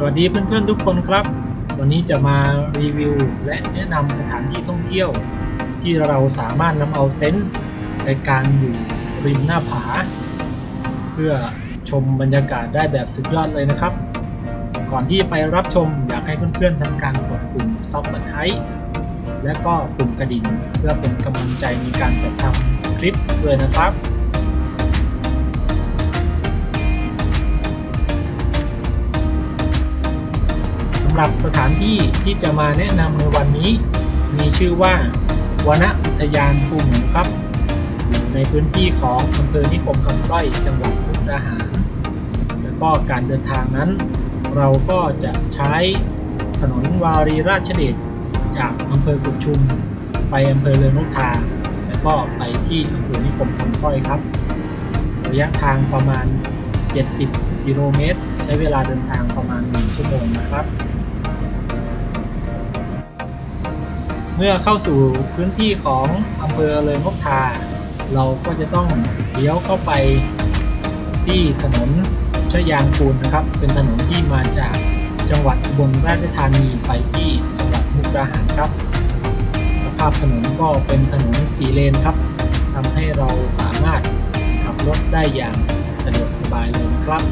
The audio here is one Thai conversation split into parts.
สวัสดีเพื่อนๆทุกคนครับ วันนี้จะมารีวิวและแนะนำสถานที่ท่องเที่ยว ที่เราสามารถนำเอาเต็นท์ในการอยู่ริมหน้าผา เพื่อชมบรรยากาศได้แบบสุดยอดเลยนะครับ ก่อนที่ไปรับชมอยากให้เพื่อนๆทำการกดปุ่ม Subscribe และก็ปุ่มกระดิ่งเพื่อเป็นกำลังใจในการจัดทำคลิปด้วยนะครับ หรับสถานที่ที่จะมาแนะนำในวันนี้ มีชื่อว่าวนอุทยานภูหมูครับอยู่ในพื้นที่ของอำเภอนิคมคำสร้อยจังหวัดมุกดาหาร แล้วก็การเดินทางนั้น เราก็จะใช้ถนนวารีราชเดชจากอำเภอกุดชุม ไปอำเภอเรือนนกทาแล้วก็ไปที่อำเภอนิคมคำสร้อยครับ ระยะทางประมาณ 70 กิโลเมตร ใช้เวลาเดินทางประมาณ 1 ชั่วโมงนะครับ เมื่อเข้าสู่พื้นที่ของอำเภอเริงนกทา เราก็จะต้องเลี้ยวเข้าไปที่ถนนชยางกูลนะครับ เป็นถนนที่มาจากจังหวัดบลราชธานีไปที่จังหวัดมุกดาหารครับ สภาพถนนก็เป็นถนนสีเลนครับทำให้เราสามารถขับรถได้อย่างสะดวกสบายเลยนะครับ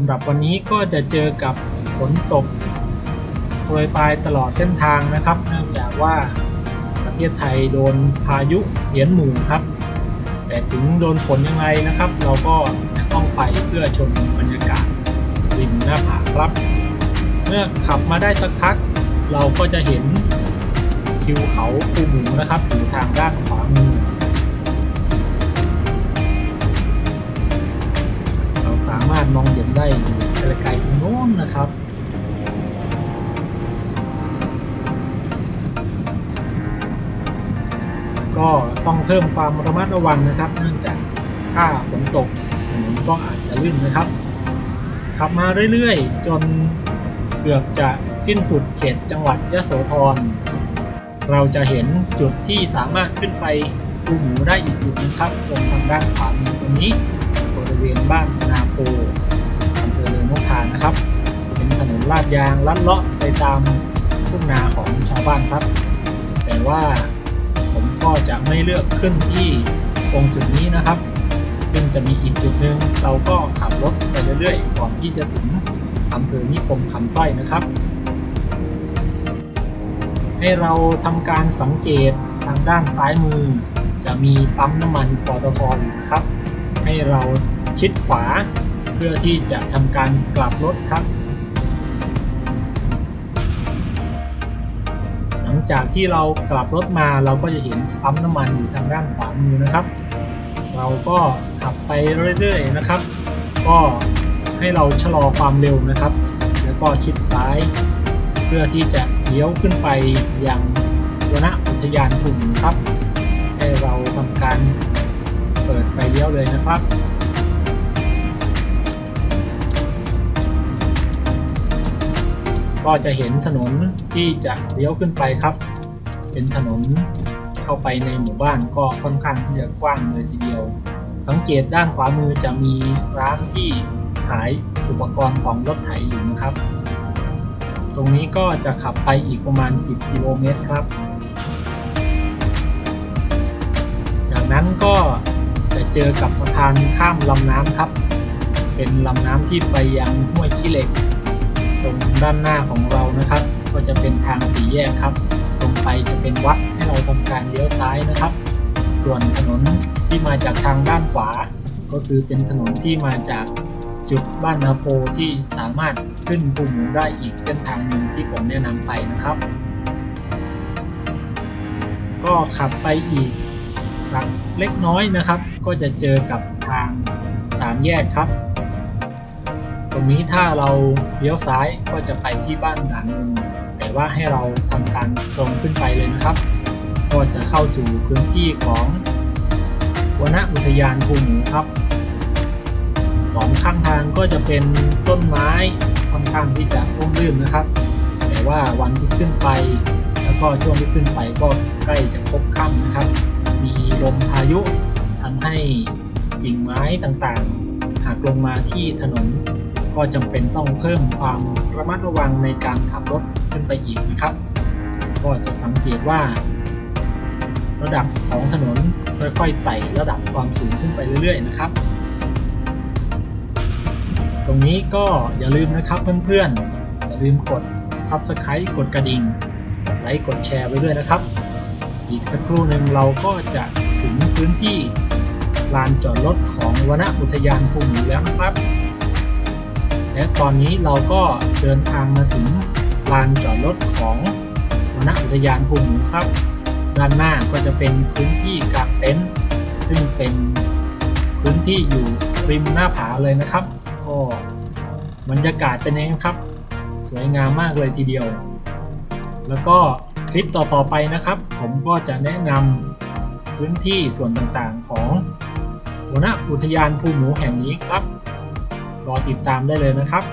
ำหรับวันนี้ก็จะเจอกับฝนตกโปรยปลายตลอดเส้นทางนะครับ เนื่องจากว่าประเทศไทยโดนพายุเหรียญหมู่ครับ แต่ถึงโดนฝนยังไงนะครับ เราก็ต้องไปเพื่อชมบรรยากาศริมหน้าผาครับ เมื่อขับมาได้สักพัก เราก็จะเห็นทิวเขาภูหมูนะครับอยู่ทางด้านขวามือ ก็ต้องเพิ่มความระมัดระวังนะครับเนื่องจากถ้าฝนตกถนนก็อาจจะลื่นนะครับ ขับมาเรื่อยๆ จนเกือบจะสิ้นสุดเขตจังหวัดยะโสธร เราจะเห็นจุดที่สามารถขึ้นไปภูหมูได้อีกจุดนึงครับตรงทางด้านขวามือตรงนี้บริเวณบ้านนาโพอำเภอเรือนนกทานนะครับ เป็นถนนลาดยางลัดเลาะไปตามทุ่งนาของชาวบ้านครับ แต่ว่า ก็จะไม่เลือกขึ้นที่ตรงจุดนี้นะครับ ซึ่งจะมีอีกจุดหนึ่งเราก็ขับรถไปเรื่อยๆก่อนที่จะถึงอำเภอนิคมคำสร้อยนะครับ ให้เราทำการสังเกตทางด้านซ้ายมือ จะมีปั๊มน้ำมันปตทอยู่นะครับ ให้เราชิดขวาเพื่อที่จะทำการกลับรถครับ จากที่เรากลับรถมาเราก็จะเห็นปั๊มน้ำมันอยู่ทางด้านขวามือนะครับ เราก็ขับไปเรื่อยๆนะครับ ก็ให้เราชะลอความเร็วนะครับ แล้วก็ชิดซ้าย เพื่อที่จะเลี้ยวขึ้นไปยังวนอุทยานภูมิครับ ให้เราทำการเปิดไฟเลี้ยวเลยนะครับ ก็จะเห็นถนนที่จะเลี้ยวขึ้นไปครับ เป็นถนนเข้าไปในหมู่บ้านก็ค่อนข้างที่จะกว้างเลยทีเดียว สังเกตด้านขวามือจะมีร้านที่ขายอุปกรณ์ของรถไถอยู่นะครับ ตรงนี้ก็จะขับไปอีกประมาณ 10 กิโลเมตรครับ จากนั้นก็จะเจอกับสะพานข้ามลำน้ำครับ เป็นลำน้ำที่ไปยังห้วยขี้เหล็ก ด้านหน้าของเรานะครับ ก็จะเป็นทางสีแยกครับ ตรงไปจะเป็นวัดให้เราทำการเลี้ยวซ้ายนะครับ ส่วนถนนที่มาจากทางด้านขวา ก็คือเป็นถนนที่มาจากจุดบ้านนาโพที่สามารถขึ้นภูมูได้อีกเส้นทางหนึ่งที่ผมแนะนำไปนะครับ ก็ขับไปอีกสักเล็กน้อยนะครับ ก็จะเจอกับทางสามแยกครับ ตรงนี้ถ้าเราเลี้ยวซ้ายก็จะไปที่บ้านหลังหนึ่งแต่ว่าให้เราทำการตรงขึ้นไปเลยนะครับ ก็จะเข้าสู่พื้นที่ของวนอุทยานภูหมูครับสองข้างทางก็จะเป็นต้นไม้ค่อนข้างที่จะร่มรื่นนะครับ แต่ว่าวันที่ขึ้นไป แล้วก็ช่วงที่ขึ้นไปก็ใกล้จะพบค่ำนะครับ มีลมพายุทำให้กิ่งไม้ต่างๆ หักลงมาที่ถนน ก็จำเป็นต้องเพิ่มความระมัดระวังในการขับรถขึ้นไปอีกนะครับ ก็จะสังเกตว่า ระดับของถนนค่อยๆไต่ระดับความสูงขึ้นไปเรื่อย ๆ นะครับ ตรงนี้ก็อย่าลืมนะครับเพื่อนๆ อย่าลืมกด Subscribe กดกระดิ่งกดไลค์กดแชร์ไว้ด้วยนะครับ อีกสักครู่หนึ่งเราก็จะถึงพื้นที่ลานจอดรถของวนอุทยานภูหมีแล้วนะครับ และตอนนี้เราก็เดินทางมาถึงลานจอดรถของวนอุทยานภูหมีครับ ด้านหน้าก็จะเป็นพื้นที่กางเต็นท์ซึ่งเป็นพื้นที่อยู่ริมหน้าผาเลยนะครับ ก็บรรยากาศเป็นยังไงครับ สวยงามมากเลยทีเดียว แล้วก็คลิปต่อๆไปนะครับ ผมก็จะแนะนำพื้นที่ส่วนต่างๆของวรรณอุทยานภูหมูแห่งนี้ครับ รอติดตามได้เลยนะครับ